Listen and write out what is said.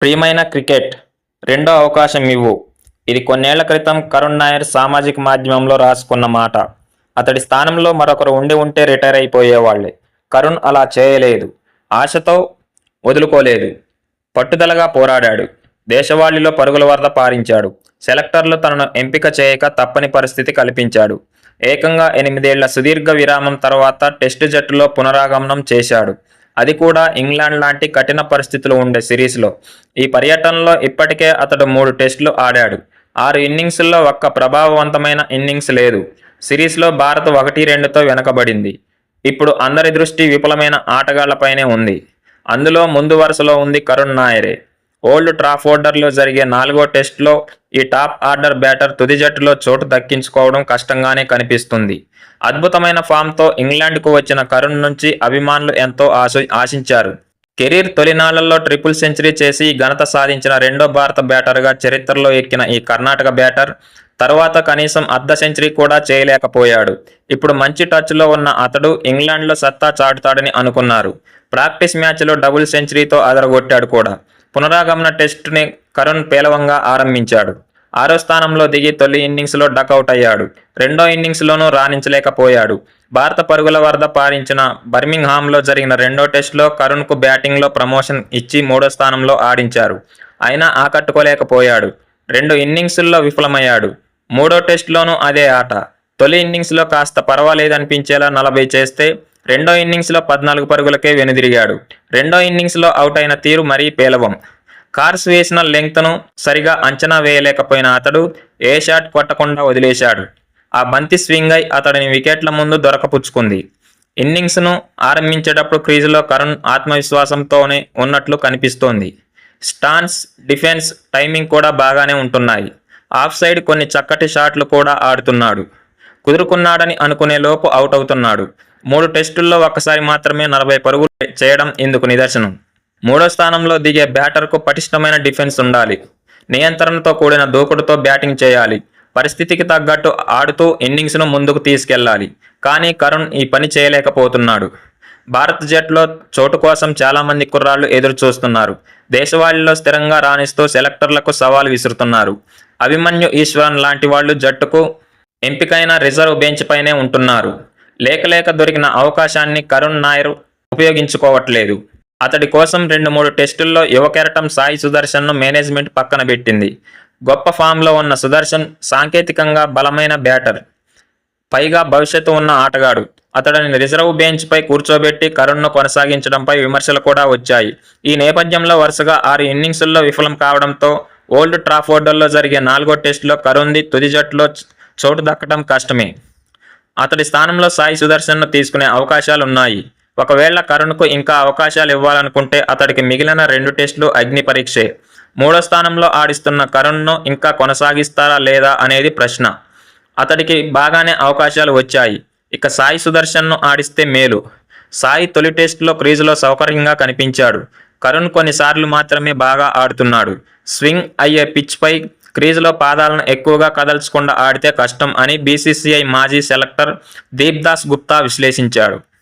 ప్రియమైన క్రికెట్ రెండో అవకాశం ఇవ్వు. ఇది కొన్నేళ్ళ క్రితం కరుణ్ నాయర్ సామాజిక మాధ్యమంలో రాసుకున్న మాట. అతడి స్థానంలో మరొకరు ఉండి ఉంటే రిటైర్ అయిపోయేవాళ్ళే కరుణ్ అలా చేయలేదు. ఆశతో వదులుకోలేదు. పట్టుదలగా పోరాడాడు. దేశవాళిలో పరుగుల వరద పారించాడు. సెలెక్టర్లు తనను ఎంపిక చేయక తప్పని పరిస్థితి కల్పించాడు. ఏకంగా ఎనిమిదేళ్ళ సుదీర్ఘ విరామం తర్వాత టెస్టు జట్టులో పునరాగమనం చేశాడు. అది కూడా ఇంగ్లాండ్ లాంటి కఠిన పరిస్థితులు ఉండే సిరీస్లో. ఈ పర్యటనలో ఇప్పటికే అతడు మూడు టెస్టులు ఆడాడు. ఆరు ఇన్నింగ్స్ల్లో ఒక్క ప్రభావవంతమైన ఇన్నింగ్స్ లేదు. సిరీస్లో భారత్ ఒకటి రెండుతో వెనకబడింది. ఇప్పుడు అందరి దృష్టి విపులమైన ఆటగాళ్ళపైనే ఉంది. అందులో ముందు వరుసలో ఉంది కరుణ్ నాయరే. ఓల్డ్ ట్రాఫోర్డర్లో జరిగే నాలుగో టెస్టులో ఈ టాప్ ఆర్డర్ బ్యాటర్ తుది జట్టులో చోటు దక్కించుకోవడం కష్టంగానే కనిపిస్తుంది. అద్భుతమైన ఫామ్తో ఇంగ్లాండ్కు వచ్చిన కరుణ్ నుంచి అభిమానులు ఎంతో ఆశ ఆశించారు. కెరీర్ తొలినాళ్ళలో ట్రిపుల్ సెంచరీ చేసి ఘనత సాధించిన రెండో భారత బ్యాటర్గా చరిత్రలో ఎక్కిన ఈ కర్ణాటక బ్యాటర్ తర్వాత కనీసం అర్ధ సెంచరీ కూడా చేయలేకపోయాడు. ఇప్పుడు మంచి టచ్లో ఉన్న అతడు ఇంగ్లాండ్లో సత్తా చాటుతాడని అనుకున్నారు. ప్రాక్టీస్ మ్యాచ్లో డబుల్ సెంచరీతో అదరగొట్టాడు కూడా. పునరాగమన టెస్టుని కరుణ్ పేలవంగా ఆరంభించాడు. ఆరో స్థానంలో దిగి తొలి ఇన్నింగ్స్లో డకౌట్ అయ్యాడు. రెండో ఇన్నింగ్స్లోనూ రాణించలేకపోయాడు. భారత పరుగుల వరద పారించిన బర్మింగ్హామ్లో జరిగిన రెండో టెస్టులో కరుణ్కు బ్యాటింగ్లో ప్రమోషన్ ఇచ్చి మూడో స్థానంలో ఆడించారు. అయినా ఆకట్టుకోలేకపోయాడు. రెండు ఇన్నింగ్స్ల్లో విఫలమయ్యాడు. మూడో టెస్టులోనూ అదే ఆట. తొలి ఇన్నింగ్స్లో కాస్త పర్వాలేదనిపించేలా నలభై చేస్తే రెండో ఇన్నింగ్స్లో పద్నాలుగు పరుగులకే వెనుదిరిగాడు. రెండో ఇన్నింగ్స్లో అవుట్ అయిన తీరు మరీ పేలవం. కార్స్ వేసిన లెంగ్త్ను సరిగా అంచనా వేయలేకపోయిన అతడు ఏ షాట్ కొట్టకుండా వదిలేశాడు. ఆ బంతి స్వింగ్ అయి అతడిని వికెట్ల ముందు దొరకపుచ్చుకుంది. ఇన్నింగ్స్ను ఆరంభించేటప్పుడు క్రీజులో కరుణ్ ఆత్మవిశ్వాసంతోనే ఉన్నట్లు కనిపిస్తోంది. స్టాన్స్ డిఫెన్స్ టైమింగ్ కూడా బాగానే ఉంటున్నాయి. ఆఫ్ సైడ్ కొన్ని చక్కటి షాట్లు కూడా ఆడుతున్నాడు. కుదురుకున్నాడని అనుకునే లోపు అవుట్ అవుతున్నాడు. మూడు టెస్టుల్లో ఒక్కసారి మాత్రమే నలభై పరుగులు చేయడం ఇందుకు నిదర్శనం. మూడో స్థానంలో దిగే బ్యాటర్కు పటిష్టమైన డిఫెన్స్ ఉండాలి. నియంత్రణతో కూడిన దూకుడుతో బ్యాటింగ్ చేయాలి. పరిస్థితికి తగ్గట్టు ఆడుతూ ఇన్నింగ్స్ను ముందుకు తీసుకెళ్ళాలి కానీ కరుణ్ ఈ పని చేయలేకపోతున్నాడు. భారత్ జట్లో చోటు కోసం చాలామంది కుర్రాళ్ళు ఎదురు చూస్తున్నారు దేశవాళిలో స్థిరంగా రాణిస్తూ సెలెక్టర్లకు సవాల్ విసురుతున్నారు. అభిమన్యు ఈశ్వరన్ లాంటి వాళ్ళు జట్టుకు ఎంపికైన రిజర్వ్ బెంచ్ పైనే ఉంటున్నారు. లేక లేక దొరికిన అవకాశాన్ని కరుణ్ నాయర్ ఉపయోగించుకోవట్లేదు. అతడి కోసం రెండు మూడు టెస్టుల్లో యువ కెరటం సాయి సుదర్శన్ను మేనేజ్మెంట్ పక్కన పెట్టింది. గొప్ప ఫామ్లో ఉన్న సుదర్శన్ సాంకేతికంగా బలమైన బ్యాటర్. పైగా భవిష్యత్తు ఉన్న ఆటగాడు. అతడిని రిజర్వ్ బెంచ్పై కూర్చోబెట్టి కరుణ్ను కొనసాగించడంపై విమర్శలు కూడా వచ్చాయి. ఈ నేపథ్యంలో వరుసగా ఆరు ఇన్నింగ్స్ల్లో విఫలం కావడంతో ఓల్డ్ ట్రాఫోర్డర్లో జరిగే నాలుగో టెస్టులో కరుణ్ది తుది జట్టులో చోటు దక్కడం కష్టమే. అతడి స్థానంలో సాయి సుదర్శన్ను తీసుకునే అవకాశాలు ఉన్నాయి ఒకవేళ కరుణ్కు ఇంకా అవకాశాలు ఇవ్వాలనుకుంటే అతడికి మిగిలిన రెండు టెస్టులు అగ్ని పరీక్షే. మూడో స్థానంలో ఆడిస్తున్న కరుణ్ను ఇంకా కొనసాగిస్తారా లేదా అనేది ప్రశ్న. అతడికి బాగానే అవకాశాలు వచ్చాయి. ఇక సాయి సుదర్శన్ను ఆడిస్తే మేలు. సాయి తొలి టెస్టులో క్రీజులో సౌకర్యంగా కనిపించాడు. కరుణ్ కొన్నిసార్లు మాత్రమే బాగా ఆడుతున్నాడు. స్వింగ్ అయ్యే పిచ్పై క్రీజులో పాదాలను ఎక్కువగా కదల్చకుండా ఆడితే కష్టం అని బీసీసీఐ మాజీ సెలెక్టర్ దీప్దాస్ గుప్తా విశ్లేషించాడు.